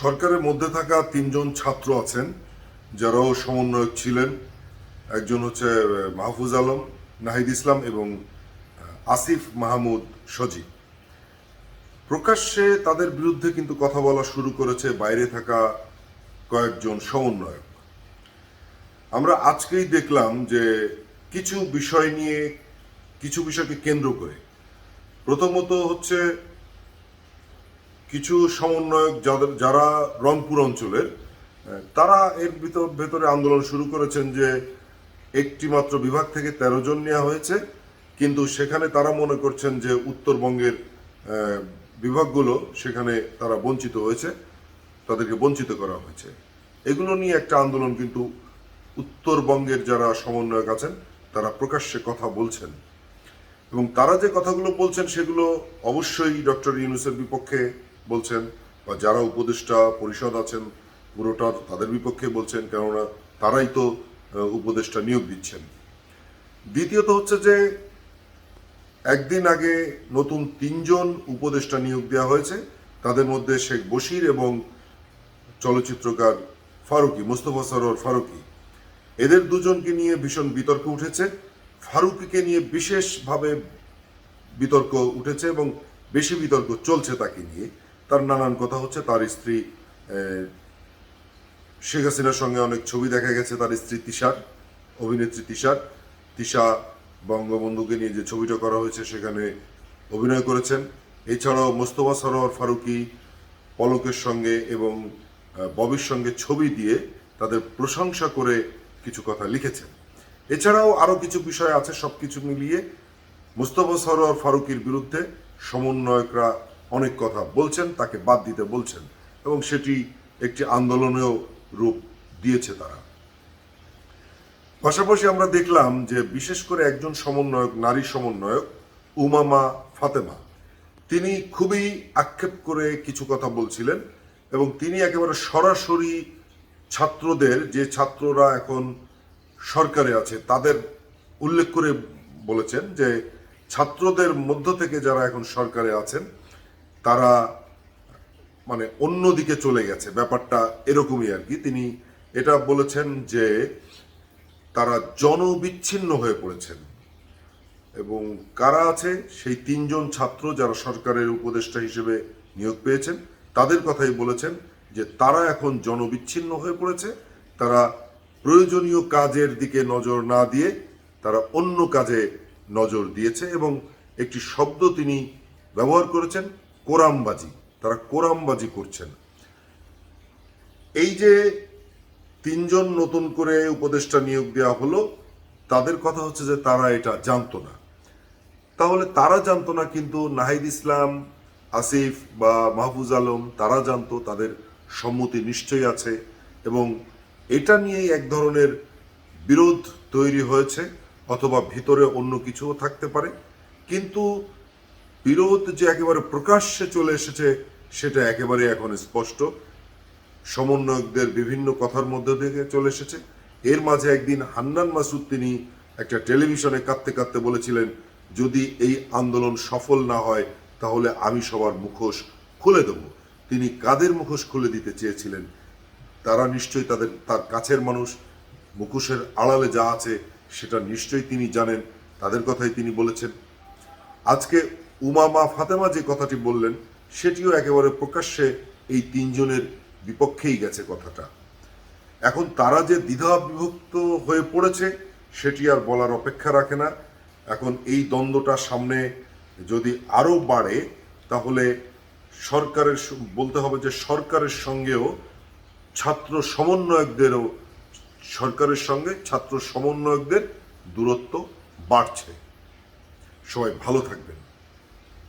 সরকারের মধ্যে থাকা তিনজন ছাত্র আছেন, যারাও সমন্বয়ক ছিলেন। একজন হচ্ছে মাহফুজ আলম, নাহিদ ইসলাম এবং আসিফ মাহমুদ সজীব প্রকাশ্যে তাদের বিরুদ্ধে কিন্তু কথা বলা শুরু করেছে বাইরে থাকা কয়েকজন সমন্বয়ক। আমরা আজকেই দেখলাম যে কিছু বিষয় নিয়ে, কিছু বিষয়কে কেন্দ্র করে। প্রথমত হচ্ছে কিছু সমন্বয়ক যারা রংপুর অঞ্চলের তারা এর ভিতর, ভেতরে আন্দোলন শুরু করেছেন যে একটি মাত্র বিভাগ থেকে তেরো জন নেওয়া হয়েছে, কিন্তু সেখানে তারা মনে করছেন যে উত্তরবঙ্গের বিভাগগুলো সেখানে তারা বঞ্চিত হয়েছে, তাদেরকে বঞ্চিত করা হয়েছে। এগুলো নিয়ে একটা আন্দোলন কিন্তু উত্তরবঙ্গের যারা সমন্বয়ক আছেন, তারা প্রকাশ্যে কথা বলছেন। এবং তারা যে কথাগুলো বলছেন সেগুলো অবশ্যই ডক্টর ইউনুসের বিপক্ষে বলছেন বা যারা উপদেষ্টা পরিষদ আছেন, পুরোটা তাদের বিপক্ষে বলছেন, কেননা তারাই তো উপদেষ্টা নিয়োগ দিচ্ছেন। দ্বিতীয়ত হচ্ছে যে, একদিন আগে নতুন তিনজন উপদেষ্টা নিয়োগ দেওয়া হয়েছে। তাদের মধ্যে শেখ বশির এবং চলচ্চিত্রকার ফারুকি, মোস্তফা সরোয়ার ফারুকি। এদের দুজনকে নিয়ে ভীষণ বিতর্ক উঠেছে। ফারুকিকে নিয়ে বিশেষভাবে বিতর্ক উঠেছে এবং বেশি বিতর্ক চলছে তাকে নিয়ে। তার নানান কথা হচ্ছে। তার স্ত্রী শেখ হাসিনার সঙ্গে অনেক ছবি দেখা গেছে। তার স্ত্রী তিশার, অভিনেত্রী তিশার। তিশা বঙ্গবন্ধুকে নিয়ে যে ছবিটা করা হয়েছে, সেখানে অভিনয় করেছেন। এছাড়াও মোস্তফা সরোয়ার ফারুকি পলকের সঙ্গে এবং ববির সঙ্গে ছবি দিয়ে তাদের প্রশংসা করে কিছু কথা লিখেছেন। এছাড়াও আরও কিছু বিষয় আছে সব কিছু মিলিয়ে। মুস্তফা সরোয়ার ফারুকির বিরুদ্ধে সমন্বয়করা অনেক কথা বলছেন, তাকে বাদ দিতে বলছেন এবং সেটি একটি আন্দোলনেও রূপ দিয়েছে তারা। পাশাপাশি আমরা দেখলাম যে বিশেষ করে একজন সমন্বয়ক, নারী সমন্বয়ক, উমামা ফাতেমা, তিনি খুবই আক্ষেপ করে কিছু কথা বলছিলেন এবং তিনি একেবারে সরাসরি ছাত্রদের, যে ছাত্ররা এখন সরকারে আছে, তাদের উল্লেখ করে বলেছেন যে ছাত্রদের মধ্য থেকে যারা এখন সরকারে আছেন তারা মানে অন্যদিকে চলে গেছে। ব্যাপারটা এরকমই আর কি। তিনি এটা বলেছেন যে তারা জনবিচ্ছিন্ন হয়ে পড়েছেন। এবং কারা আছে? সেই তিনজন ছাত্র যারা সরকারের উপদেষ্টা হিসেবে নিয়োগ পেয়েছেন, তাদের কথাই বলেছেন যে তারা এখন জনবিচ্ছিন্ন হয়ে পড়েছে। তারা প্রয়োজনীয় কাজের দিকে নজর না দিয়ে তারা অন্য কাজে নজর দিয়েছে এবং একটি শব্দ তিনি ব্যবহার করেছেন কোরামবাজি, তারা কোরামবাজি করছেন। এই যে তিনজন নতুন করে উপদেষ্টা নিয়োগ দেওয়া হলো, তাদের কথা হচ্ছে যে তারা এটা জানতো না। তাহলে তারা জানতো না, কিন্তু নাহিদ ইসলাম, আসিফ বা মাহফুজ আলম, তারা জানতো, তাদের সম্মতি নিশ্চয়ই আছে এবং এটা নিয়েই এক ধরনের বিরোধ তৈরি হয়েছে, অথবা ভিতরে অন্য কিছুও থাকতে পারে। কিন্তু বিরোধ যে একেবারে প্রকাশ্যে চলে এসেছে, সেটা একেবারে এখন স্পষ্ট। সমন্বয়কদের বিভিন্ন কথার মধ্যে থেকে চলে এসেছে। এর মাঝে একদিন হান্নান মাসুদ তিনি একটা টেলিভিশনে কাঁদতে কাঁদতে বলেছিলেন, যদি এই আন্দোলন সফল না হয়, তাহলে আমি সবার মুখোশ খুলে দেব। তিনি কাদের মুখোশ খুলে দিতে চেয়েছিলেন? তারা নিশ্চয়ই তাদের, তার কাছের মানুষ। মুখোশের আড়ালে যা আছে, সেটা নিশ্চয়ই তিনি জানেন। তাদের কথাই তিনি বলেছেন। আজকে উমামা ফাতেমা যে কথাটি বললেন, সেটিও একেবারে প্রকাশ্যে এই তিনজনের বিপক্ষেই গেছে কথাটা। এখন তারা যে দ্বিধা বিভক্ত হয়ে পড়েছে, সেটি আর বলার অপেক্ষা রাখে না। এখন এই দ্বন্দ্বটা সামনে যদি আরও বাড়ে, তাহলে সরকারের বলতে হবে যে সরকারের সঙ্গেও ছাত্র সমন্বয়কদেরও, সরকারের সঙ্গে ছাত্র সমন্বয়কদের দূরত্ব বাড়ছে। সবাই ভালো থাকবেন।